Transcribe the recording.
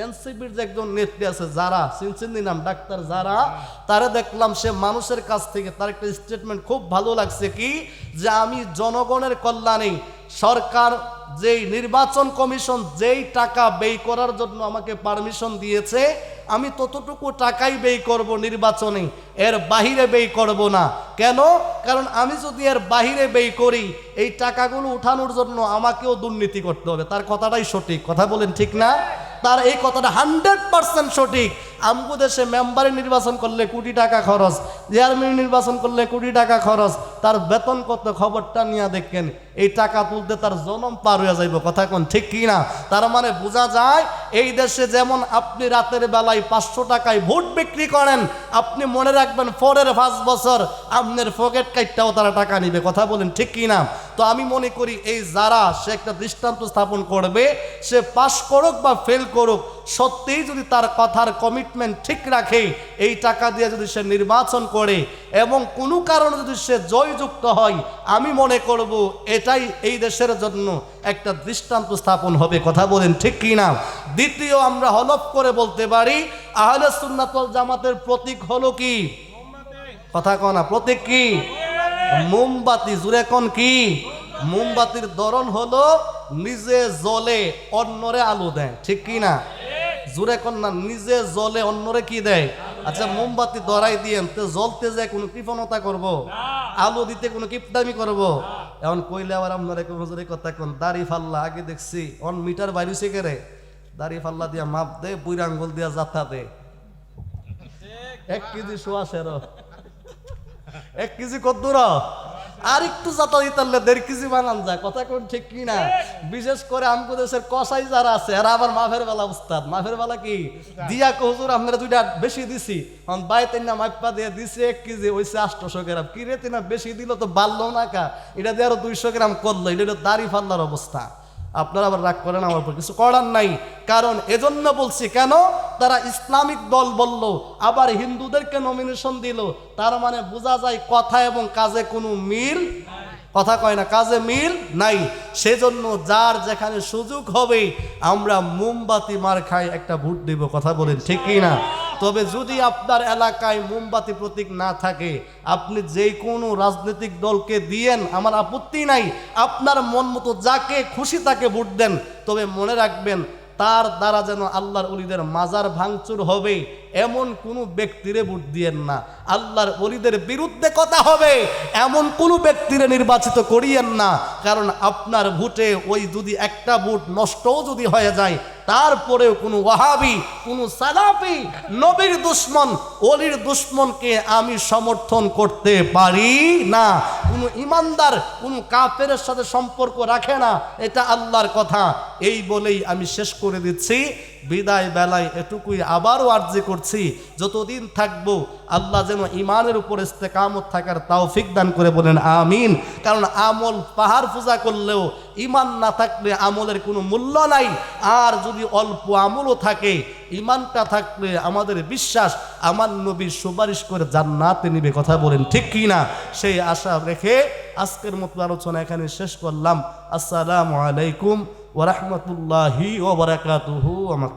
এনসিপির যে একজন নেত্রী আছে যারা চিনচিনি নাম, ডাক্তার যারা, তারা দেখলাম সে মানুষের কাছ থেকে তার একটা স্টেটমেন্ট খুব ভালো লাগছে কি? যে আমি জনগণের কল্যাণে সরকার যেই নির্বাচন কমিশন যেই টাকা ব্যয় করার জন্য আমাকে পারমিশন দিয়েছে, আমি ততটুকু টাকাই ব্যয় করব নির্বাচনে, এর বাহিরে ব্যয় করব না। কেন? কারণ আমি যদি এর বাহিরে ব্যয় করি, এই টাকাগুলো উঠানোর জন্য আমাকেও দুর্নীতি করতে হবে। তার কথাটাই সঠিক। কথা বলেন ঠিক না? তার এই কথাটা হান্ড্রেড পার্সেন্ট সঠিক। আমগো দেশে মেম্বারে নির্বাচন করলে কোটি টাকা খরচ চেয়ারম্যান নির্বাচন করলে কোটি টাকা খরচ, তার বেতন কত খবরটা নিয়ে দেখেন, এই টাকা তুলতে তার জনম পার হয়ে যাইব, কথা কোন ঠিক কি না? তার মানে বোঝা যায়, এই দেশে যেমন আপনি রাতের বেলায় পাঁচশো টাকায় ভোট বিক্রি করেন, আপনি মনে রাখবেন পরের পাঁচ বছর আপনার পকেট কাইটটাও তারা টাকা নিবে, কথা বলেন ঠিক কি না? তো আমি মনে করি এই যারা, সে একটা দৃষ্টান্ত স্থাপন করবে, সে পাশ করুক বা ফেল করুক সত্যিই যদি তার কথার কমিটমেন্ট ঠিক রাখে, এই টাকা দিয়ে যদি সে নির্বাচন করে এবং কোনো কারণে যদি সে জয়যুক্ত হয়, আমি মনে করব এটাই এই দেশের জন্য একটা দৃষ্টান্ত স্থাপন হবে। কথা বলেন ঠিক কি না দ্বিতীয় আমরা হলফ করে বলতে পারি, আহলে সুন্নাতল জামাতের প্রতীক হলো কি? কথা কনা প্রতীক কি? মোমবাতি জুড়ে কোন কি? মোমবাতির ধরন হলো নিজে জলে অন্যরে আলো দেয় ঠিক কি না জুড়ে কোন না নিজে জলে অন্যরে কি দেয়? আচ্ছা মোমবাতি ধরাই দিয়েন তো জ্বলতে যায় কোনো কৃপণতা করব? আলো দিতে কোনো কিপটামি করব? এখন কইলে আবার আপনারা কোন হুজুরে কথা কোন দাড়ি ফাল্লা আগে দেখছি অন মিটার বাইরেছে কেরে দাড়ি ফাল্লা দিয়া মাপ দে বুইরা আঙ্গুল দিয়া যাতা দে। এক কেজি সোয়া সেরো। এক কেজি কদ্দুর আর একটু যাতা দিতারলে দেড় কেজি বানান যায়। কথা কোন ঠিক কি না? বিশেষ করে আমকো দেশের কষাই যারা আছে আর আবার মাফের বেলা উস্তাদ। মাফের বেলা কি? দিয়া কহুজুর আপনারা দুইটা বেশি দিছি। বাই তিন না মাইপা দিয়ে দিছে এক কেজি ওইসে আটশোশো গ্রাম। কি রে তিনা বেশি দিল তো বাড়লো না কা? এটা দিয়ে আরও দুইশো গ্রাম করল এটা দাড়ি ফাল্লার অবস্থা। আপনারা আবার রাগ করেন, আমার উপর কিছু করার নাই। কারণ এজন্য বলছি, কেন? তারা ইসলামিক দল বলল, আবার হিন্দুদেরকে নমিনেশন দিল। তার মানে বোঝা যায় কথা এবং কাজে কোনো মিল কথা কয় না, কাজে মিল নাই। সেজন্য যার যেখানে সুযোগ হবে, আমরা মোমবাতি মার খাই, একটা ভোট দেব, কথা বলেন, ঠিক কি না তবে যদি আপনার এলাকায় মোমবাতি প্রতীক না থাকে, আপনি যে কোনো রাজনৈতিক দলকে দিয়েন, আমার আপত্তি নাই। আপনার মন মতো যাকে খুশি তাকে ভোট দেন। তবে মনে রাখবেন, তার দ্বারা যেন আল্লাহর অলিদের মাজার ভাঙচুর হবে, এমন কোনো ব্যক্তিরে ভোট দিয়েন না। আল্লাহর অলিদের বিরুদ্ধে কথা হবে, এমন কোনো ব্যক্তিরে নির্বাচিত করিয়েন না। কারণ আপনার ভোটে ওই যদি একটা ভোট নষ্টও যদি হয়ে যায় তারপরেও কোনো ওয়াহাবি, কোনো সালাফি নবীর দুশ্মন, অলির দুশ্মনকে আমি সমর্থন করতে পারি না। কোনো ইমানদার, কোনো কাফের সাথে সম্পর্ক রাখে না। এটা আল্লাহর কথা। এই বলেই আমি শেষ করে দিচ্ছি। বিদায় বেলায় এটুকুই আবারও আর্জি করছি, যতদিন থাকব আল্লাহ যেন ইমানের উপর ইস্তেকামত থাকার তাওফিক দান করে বলেন, আমিন। কারণ আমল পাহাড় পূজা করলেও ইমান না থাকলে আমলের কোনো মূল্য নাই। আর যদি অল্প আমলও থাকে ইমানটা থাকলে আমাদের বিশ্বাস, আমার নবীর সুপারিশ করে জান্নাতে নিবে কথা বলেন, ঠিক কি না? সেই আশা রেখে আজকের মতো আলোচনা এখানে শেষ করলাম। আসসালামু আলাইকুম ওরহমতুল্লাহি ওবরাকাতুহু আমার